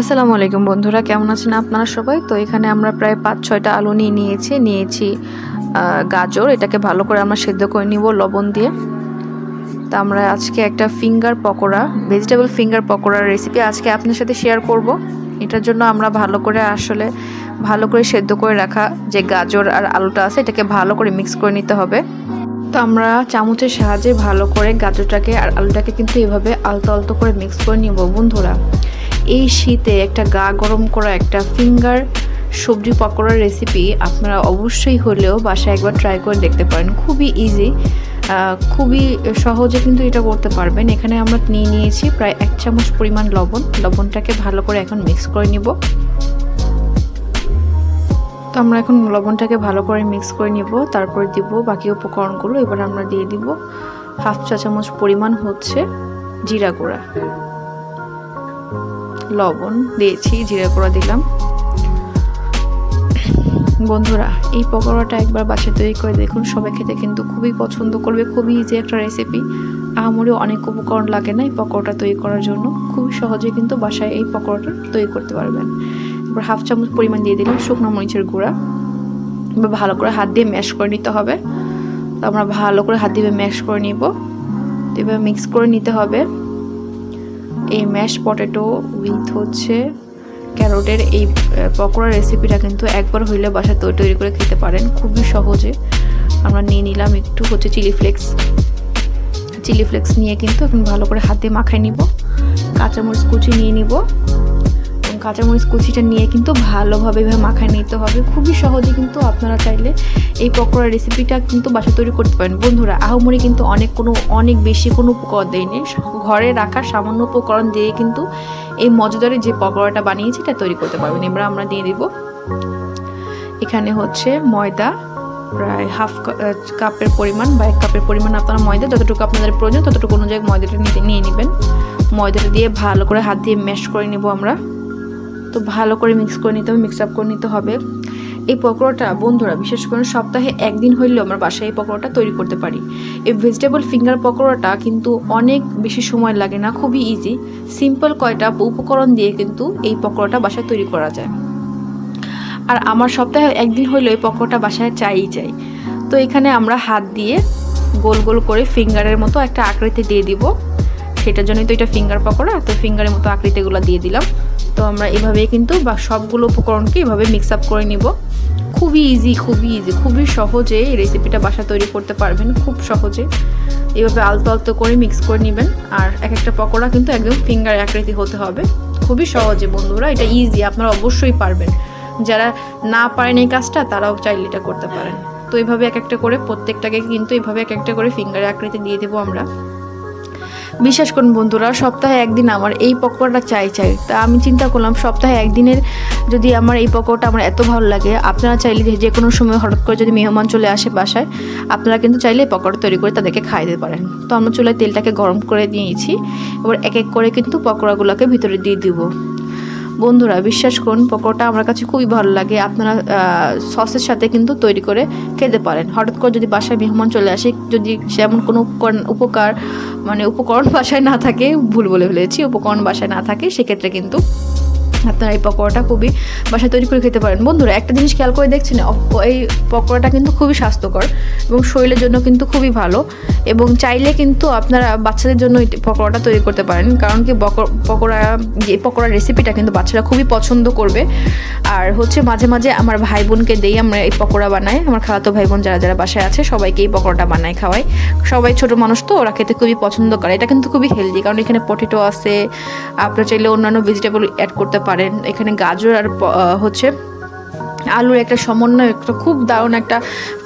আসসালামু আলাইকুম বন্ধুরা, কেমন আছেন আপনারা সবাই? তো এখানে আমরা প্রায় পাঁচ, ছয়টা আলু নিয়ে নিয়েছি নিয়েছি গাজর, এটাকে ভালো করে আমরা সেদ্ধ করে নিব লবণ দিয়ে। তো আমরা আজকে একটা ফিঙ্গার পকোড়া ভেজিটেবল ফিঙ্গার পকোড়ার রেসিপি আজকে আপনার সাথে শেয়ার করব। এটার জন্য আমরা ভালো করে আসলে ভালো করে সেদ্ধ করে রাখা যে গাজর আর আলুটা আছে, এটাকে ভালো করে মিক্স করে নিতে হবে। তো আমরা চামচের সাহায্যে ভালো করে গাজরটাকে আর আলুটাকে কিন্তু এভাবে আলতো আলতো করে মিক্স করে নিব বন্ধুরা। এই শীতে একটা গা গরম করা একটা ফিঙ্গার সবজি পকোড়ার রেসিপি আপনারা অবশ্যই হলেও বাসায় একবার ট্রাই করে দেখতে পারেন। খুবই ইজি খুবই সহজে কিন্তু এটা করতে পারবেন। এখানে আমরা নিয়ে নিয়েছি প্রায় এক চামচ পরিমাণ লবণ। লবণটাকে ভালো করে এখন মিক্স করে নিব। তো আমরা এখন লবণটাকে ভালো করে মিক্স করে নিব। তারপর দিব বাকি উপকরণগুলো। এবার আমরা দিয়ে দিব হাফ চা চামচ পরিমাণ হচ্ছে জিরা গুঁড়া। লবণ দিয়েছি, জিরা গুঁড়া দিলাম। বন্ধুরা, এই পকোড়াটা একবার বাসায় তৈরি করে দেখুন, সবাই খেতে কিন্তু খুবই পছন্দ করবে, খুবই ইজি একটা রেসিপি আমারও অনেক উপকরণ লাগে না এই পকোড়াটা তৈরি করার জন্য। খুবই সহজে কিন্তু বাসায় এই পকোড়াটা তৈরি করতে পারবেন। এবার হাফ চামচ পরিমাণ দিয়ে দিলাম শুকনো মরিচের গুঁড়া। এবার ভালো করে হাত দিয়ে ম্যাশ করে নিতে হবে। তো আমরা ভালো করে হাত দিয়ে ম্যাশ করে নিব। এবার মিক্স করে নিতে হবে। এই ম্যাশ পটেটো উইথ হচ্ছে ক্যারোটের এই পকোড়া রেসিপিটা কিন্তু একবার হইলে বাসা তৈরি তৈরি করে খেতে পারেন। খুবই সহজে। আমরা নিয়ে নিলাম একটু হচ্ছে চিলি ফ্লেক্স চিলি ফ্লেক্স নিয়ে কিন্তু এখন ভালো করে হাতে মাখায় নিব। কাঁচামরিচ কুচি নিয়ে নিব। কাঁচামরিচ কুচিটা নিয়ে কিন্তু ভালোভাবে এভাবে মাখায় নিতে হবে। খুবই সহজে কিন্তু আপনারা চাইলে এই পকোড়া রেসিপিটা কিন্তু বাসা তৈরি করতে পারেন। বন্ধুরা, আহমরি কিন্তু অনেক কোনো, অনেক বেশি কোনো উপকরণ দেয়নি। ঘরে রাখা সামান্য উপকরণ দিয়ে কিন্তু এই মজাদারের যে পকোড়াটা বানিয়েছি এটা তৈরি করতে পারবেন। এবার আমরা দিয়ে দিব। এখানে হচ্ছে ময়দা, প্রায় হাফ কাপের পরিমাণ বা এক কাপের পরিমাণ আপনারা ময়দা, যতটুকু আপনাদের প্রয়োজন ততটুকু অনুযায়ী ময়দাটা নিতে, নিয়ে নেবেন। ময়দাটা দিয়ে ভালো করে হাত দিয়ে ম্যাশ করে নেব আমরা। তো ভালো করে মিক্স করে নিতে হবে মিক্স আপ করে নিতে হবে। এই পকোড়াটা বন্ধুরা, বিশেষ করে সপ্তাহে একদিন হইলেও আমরা বাসায় এই পকোড়াটা তৈরি করতে পারি। এই ভেজিটেবল ফিঙ্গার পকোড়াটা কিন্তু অনেক বেশি সময় লাগে না, খুবই ইজি সিম্পল কয়টা উপকরণ দিয়ে কিন্তু এই পকোড়াটা বাসায় তৈরি করা যায়। আর আমার সপ্তাহে একদিন হইলেও এই পকোড়াটা বাসায় চাই চাই। তো এখানে আমরা হাত দিয়ে গোল গোল করে ফিঙ্গারের মতো একটা আকৃতি দিয়ে দিব। সেটার জন্যই তো এটা ফিঙ্গার পকোড়া, তো ফিঙ্গারের মতো আকৃতিগুলো দিয়ে দিলাম। তো আমরা এভাবেই কিন্তু বা সবগুলো উপকরণকে এভাবে মিক্স আপ করে নিব। খুবই ইজি খুবই ইজি খুবই সহজে এই রেসিপিটা বাসা তৈরি করতে পারবেন, খুব সহজে। এভাবে আলতো আলতো করে মিক্স করে নেবেন। আর এক একটা পকোড়া কিন্তু একদম ফিঙ্গার আকৃতি হতে হবে। খুবই সহজে বন্ধুরা, এটা ইজি আপনারা অবশ্যই পারবেন। যারা না পারেন এই কাজটা, তারাও চাইলে এটা করতে পারেন। তো এইভাবে এক একটা করে, প্রত্যেকটাকে কিন্তু এইভাবে এক একটা করে ফিঙ্গারে আকৃতি দিয়ে দেবো আমরা। বিশ্বাস করুন বন্ধুরা, সপ্তাহে একদিন আমার এই পকোড়াটা চাই চাই। তা আমি চিন্তা করলাম, সপ্তাহে একদিনের যদি আমার এই পকোড়াটা আমার এত ভালো লাগে, আপনারা চাইলে যে- কোনো সময় হঠাৎ করে যদি মেহমান চলে আসে বাসায়, আপনারা কিন্তু চাইলে এই পকোড়া তৈরি করে তাদেরকে খাই দিতে পারেন। তো আমরা চুলায় তেলটাকে গরম করে দিয়েছি এবার এক এক করে কিন্তু পকোড়াগুলোকে ভিতরে দিয়ে দিব। বন্ধুরা, বিশ্বাস করুন, পকোড়াটা আমার কাছে খুবই ভালো লাগে। আপনারা সসের সাথে কিন্তু তৈরি করে খেতে পারেন। হঠাৎ করে যদি বাসায় মেহমান চলে আসে, যদি সেমন কোনো উপকরণ, উপকার মানে উপকরণ বাসায় না থাকে, ভুল বলে ফেলেছি, উপকরণ বাসায় না থাকে, সেক্ষেত্রে কিন্তু আপনারা এই পকোড়াটা খুবই বাসায় তৈরি করে খেতে পারেন। বন্ধুরা, একটা জিনিস খেয়াল করে দেখছি না এই পকোড়াটা কিন্তু খুবই স্বাস্থ্যকর এবং শরীরের জন্য কিন্তু খুবই ভালো এবং চাইলে কিন্তু আপনারা বাচ্চাদের জন্য এই পকোড়াটা তৈরি করতে পারেন। কারণ কি পকোড়া যে পকোড়ার রেসিপিটা কিন্তু বাচ্চারা খুবই পছন্দ করবে। আর হচ্ছে মাঝে মাঝে আমার ভাই বোনকে দিই, আমরা এই পকোড়া বানাই। আমার খালাতো ভাই বোন যারা যারা বাসায় আছে, সবাইকে এই পকোড়াটা বানাই খাওয়াই। সবাই ছোট মানুষ তো, ওরা খেতে খুবই পছন্দ করে। এটা কিন্তু খুবই হেলদি কারণ এখানে পটেটো আছে। আপনারা চাইলে অন্যান্য ভেজিটেবল অ্যাড করতে পারেন। এখানে গাজর আর হচ্ছে আলুর একটা সমন্বয়, একটা খুব দারুণ একটা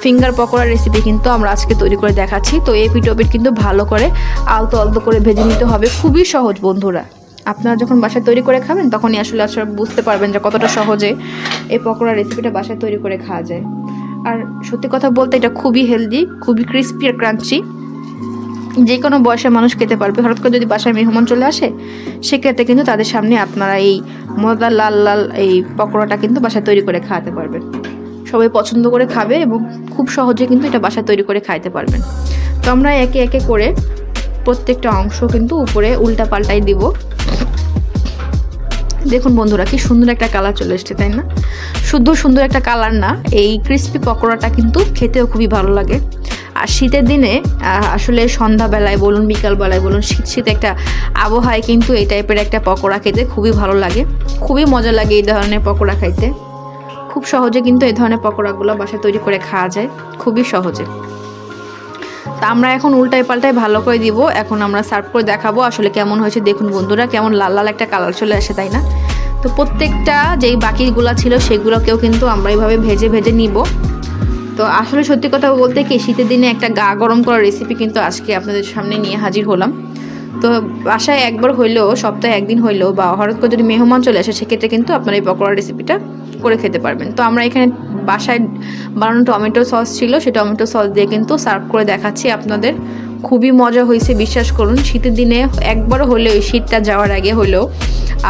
ফিঙ্গার পকোড়া রেসিপি কিন্তু আমরা আজকে তৈরি করে দেখাচ্ছি। তো এই পিটোপিট কিন্তু ভালো করে আলতো আলতো করে ভেজে নিতে হবে। খুবই সহজ বন্ধুরা। আপনারা যখন বাসায় তৈরি করে খাবেন, তখনই আসলে আসলে বুঝতে পারবেন যে কতটা সহজে এই পকোড়া রেসিপিটা বাসায় তৈরি করে খাওয়া যায়। আর সত্যি কথা বলতে এটা খুবই হেলদি খুবই ক্রিস্পি আর ক্রাঞ্চি যে কোনো বয়সের মানুষ খেতে পারবে। হঠাৎ করে যদি বাসায় মেহমান চলে আসে, সেক্ষেত্রে কিন্তু তাদের সামনে আপনারা এই মজাদার লাল লাল এই পকোড়াটা কিন্তু বাসায় তৈরি করে খাওয়াতে পারবেন। সবাই পছন্দ করে খাবে এবং খুব সহজে কিন্তু এটা বাসায় তৈরি করে খাইতে পারবেন। তো আমরা একে একে করে প্রত্যেকটা অংশ কিন্তু উপরে উল্টা পাল্টাই দিব। দেখুন বন্ধুরা, কি সুন্দর একটা কালার চলে এসছে, তাই না? শুদ্ধ সুন্দর একটা কালার না, এই ক্রিস্পি পকোড়াটা কিন্তু খেতেও খুবই ভালো লাগে। শীতের দিনে আসলে সন্ধ্যাবেলায় বলুন, বিকালবেলায় বলুন, শীত শীত একটা আবহাওয়ায় কিন্তু এই টাইপের একটা পকোড়া খেতে খুবই ভালো লাগে। খুবই মজা লাগে এই ধরনের পকোড়া খাইতে। খুব সহজে কিন্তু এই ধরনের পকোড়াগুলো বাসায় তৈরি করে খাওয়া যায়, খুবই সহজে। তা আমরা এখন উল্টায় পাল্টায় ভালো করে দিব, এখন আমরা সার্ভ করে দেখাবো আসলে কেমন হয়েছে। দেখুন বন্ধুরা, কেমন লাল লাল একটা কালার চলে আসে, তাই না? তো প্রত্যেকটা যেই বাকিগুলো ছিল, সেগুলোকেও কিন্তু আমরা এইভাবে ভেজে ভেজে নিব। তো আসলে সত্যি কথা বলতে কি, শীতের দিনে একটা গা গরম করার রেসিপি কিন্তু আজকে আপনাদের সামনে নিয়ে হাজির হলাম। তো বাসায় একবার হইলেও, সপ্তাহে একদিন হইলেও বা হঠাৎ করে যদি মেহমান চলে আসে, সেক্ষেত্রে কিন্তু আপনারা এই পকোড়া রেসিপিটা করে খেতে পারবেন। তো আমরা এখানে বাসায় বানানো টমেটো সস ছিল সেই টমেটো সস দিয়ে কিন্তু সার্ভ করে দেখাচ্ছি আপনাদের। খুবই মজা হয়েছে, বিশ্বাস করুন। শীতের দিনে একবার হলেও শীতটা যাওয়ার আগে হলেও,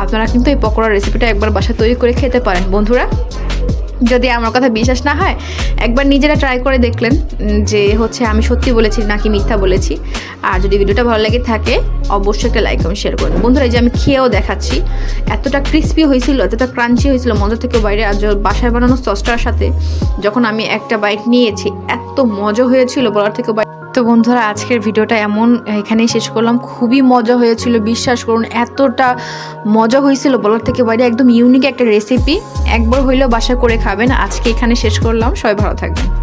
আপনারা কিন্তু এই পকোড়া রেসিপিটা একবার বাসায় তৈরি করে খেতে পারেন। বন্ধুরা যদি আমার কথা বিশ্বাস না হয়, একবার নিজেরা ট্রাই করে দেখলেন যে হচ্ছে আমি সত্যি বলেছি নাকি মিথ্যা বলেছি। আর যদি ভিডিওটা ভালো লাগে থাকে, অবশ্যই একটা লাইক এবং শেয়ার করবেন। বন্ধুরা, এই যে আমি খেয়েও দেখাচ্ছি, এতটা ক্রিস্পি হয়েছিল, এতটা ক্রাঞ্চি হয়েছিল, মজা থেকে বাইরে আর বাসায় বানানো সসটার সাথে, যখন আমি একটা বাইট নিয়েছি, এত মজা হয়েছিল বলার থেকে তো বন্ধুরা, আজকের ভিডিওটা এমন, এখানেই শেষ করলাম। খুবই মজা হয়েছিল, বিশ্বাস করুন, এতটা মজা হয়েছিল বলার থেকে বাইরে, একদম ইউনিক একটা রেসিপি একবার হইলেও বাসা করে খাবেন। আজকে এখানে শেষ করলাম। সবাই ভালো থাকবেন।